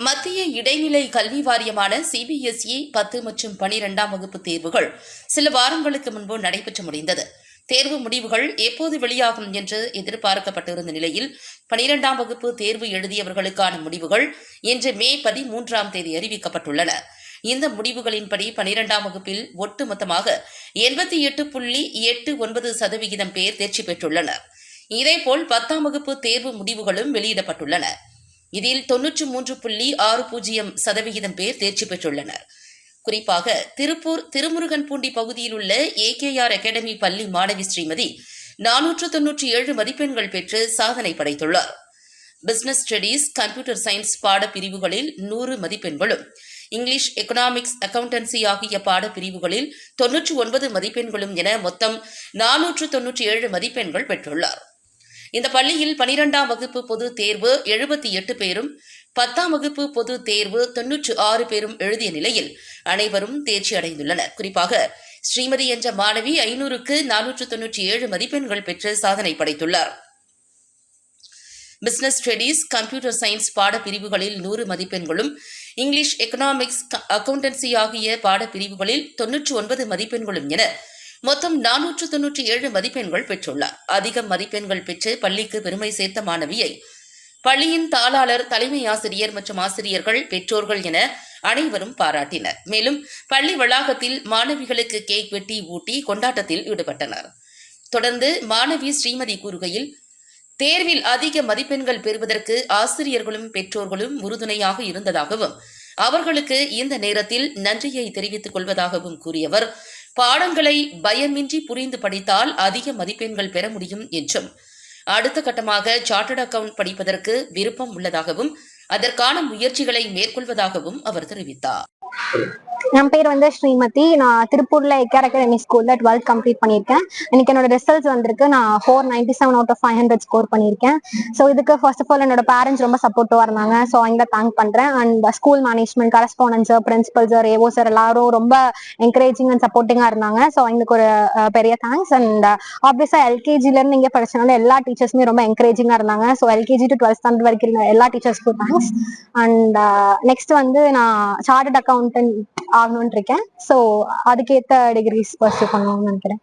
மத்திய இடைநிலை கல்வி வாரியமான சிபிஎஸ்இ பத்து மற்றும் பனிரெண்டாம் வகுப்பு தேர்வுகள் சில வாரங்களுக்கு முன்பு நடைபெற்று முடிந்தது. தேர்வு முடிவுகள் எப்போது வெளியாகும் என்று எதிர்பார்க்கப்பட்டிருந்த நிலையில் பனிரெண்டாம் வகுப்பு தேர்வு எழுதியவர்களுக்கான முடிவுகள் இன்று மே பதிமூன்றாம் தேதி அறிவிக்கப்பட்டுள்ளன. இந்த முடிவுகளின்படி பனிரெண்டாம் வகுப்பில் ஒட்டுமொத்தமாக எண்பத்தி எட்டு புள்ளி எட்டு ஒன்பது சதவிகிதம் பேர் தேர்ச்சி பெற்றுள்ளனர். இதேபோல் பத்தாம் வகுப்பு தேர்வு முடிவுகளும் வெளியிடப்பட்டுள்ளன. இதில் தொன்னூற்று மூன்று புள்ளி ஆறு பூஜ்ஜியம் சதவிகிதம் பேர் தேர்ச்சி பெற்றுள்ளனர். குறிப்பாக திருப்பூர் திருமுருகன்பூண்டி பகுதியில் உள்ள ஏகேஆர் அகாடமி பள்ளி மாணவி ஸ்ரீமதி நானூற்று தொன்னூற்றி ஏழு மதிப்பெண்கள் பெற்று சாதனை படைத்துள்ளார். பிசினஸ் ஸ்டடீஸ் கம்ப்யூட்டர் சயின்ஸ் பாடப்பிரிவுகளில் நூறு மதிப்பெண்களும் இங்கிலீஷ் எக்கனாமிக்ஸ் அக்கவுண்டன்சி ஆகிய பாடப்பிரிவுகளில் தொன்னூற்றி ஒன்பது மதிப்பெண்களும் என மொத்தம் நானூற்று தொன்னூற்றி ஏழு மதிப்பெண்கள் பெற்றுள்ளார். இந்த பள்ளியில் பனிரெண்டாம் வகுப்பு பொது தேர்வு எழுபத்தி எட்டு பேரும் பத்தாம் வகுப்பு பொது தேர்வு தொன்னூற்று ஆறு பேரும் எழுதிய நிலையில் அனைவரும் தேர்ச்சி அடைந்துள்ளனர். குறிப்பாக ஸ்ரீமதி என்ற மாணவி ஐநூறுக்கு நானூற்று தொன்னூற்றி ஏழு மதிப்பெண்கள் பெற்று சாதனை படைத்துள்ளார். பிசினஸ் ஸ்டடீஸ் கம்ப்யூட்டர் சயின்ஸ் பாடப்பிரிவுகளில் நூறு மதிப்பெண்களும் இங்கிலீஷ் எக்கனாமிக்ஸ் அக்கவுண்டன்சி ஆகிய பாடப்பிரிவுகளில் தொன்னூற்று ஒன்பது மதிப்பெண்களும் என மொத்தம் நானூற்று தொன்னூற்றி ஏழு மதிப்பெண்கள் பெற்றுள்ளார். அதிக மதிப்பெண்கள் பெற்று பள்ளிக்கு பெருமை சேர்த்த மாணவியை பள்ளியின் தாளாளர் தலைமை ஆசிரியர் மற்றும் ஆசிரியர்கள் பெற்றோர்கள் என அனைவரும் பாராட்டினர். மேலும் பள்ளி வளாகத்தில் மாணவிகளுக்கு கேக் வெட்டி ஊட்டி கொண்டாட்டத்தில் ஈடுபட்டனர். தொடர்ந்து மாணவி ஸ்ரீமதி கூறுகையில் தேர்வில் அதிக மதிப்பெண்கள் பெறுவதற்கு ஆசிரியர்களும் பெற்றோர்களும் உறுதுணையாக இருந்ததாகவும் அவர்களுக்கு இந்த நேரத்தில் நன்றியை தெரிவித்துக் கொள்வதாகவும் கூறியவர் பாடங்களை பயமின்றி புரிந்து படித்தால் அதிக மதிப்பெண்கள் பெற முடியும் என்றும். அடுத்த கட்டமாக சார்ட்டர்ட் அக்கவுண்ட் படிப்பதற்கு விருப்பம் உள்ளதாகவும் அதற்கான முயற்சிகளை மேற்கொள்வதாகவும் அவர் தெரிவித்தார். என் பேர் வந்து ஸ்ரீமதி. நான் திருப்பூர்ல எக்கேர் அகாடமி ஸ்கூல்ல டுவெல்த் கம்ப்ளீட் பண்ணியிருக்கேன். இன்னைக்கு என்னோட ரிசல்ட்ஸ் வந்திருக்கு. நான் four ninety seven out of five hundred score பண்ணியிருக்கேன். ஸோ இதுக்கு ஃபர்ஸ்ட் ஆஃப் ஆல் என்னோட பேரண்ட்ஸ் ரொம்ப சப்போர்ட்டிவா இருந்தாங்க. ஸோ அவங்கள தேங்க் பண்றேன். And school management correspondence principal sir AO sir எல்லாரும் ரொம்ப என்கரேஜிங் அண்ட் சப்போர்ட்டிங்கா இருந்தாங்க. ஸோ அவங்களுக்கு ஒரு பெரிய தேங்க்ஸ் அண்ட் ஆப்வியஸா எல்கேஜில இருந்து இங்க படிச்சனால எல்லா டீச்சர்ஸுமே ரொம்ப என்கரேஜிங்கா இருந்தாங்க. So LKG to twelfth standard வரைக்கும் எல்லா டீச்சர்ஸ்க்கும் தேங்க்ஸ் அண்ட் நெக்ஸ்ட் வந்து நான் சார்ட்டட் அக்கௌண்டன்ட் ஆகணும்னு இருக்கேன். ஸோ அதுக்கேற்ற டிகிரிஸ் பர்சூ பண்ணணும்னு நினைக்கிறேன்.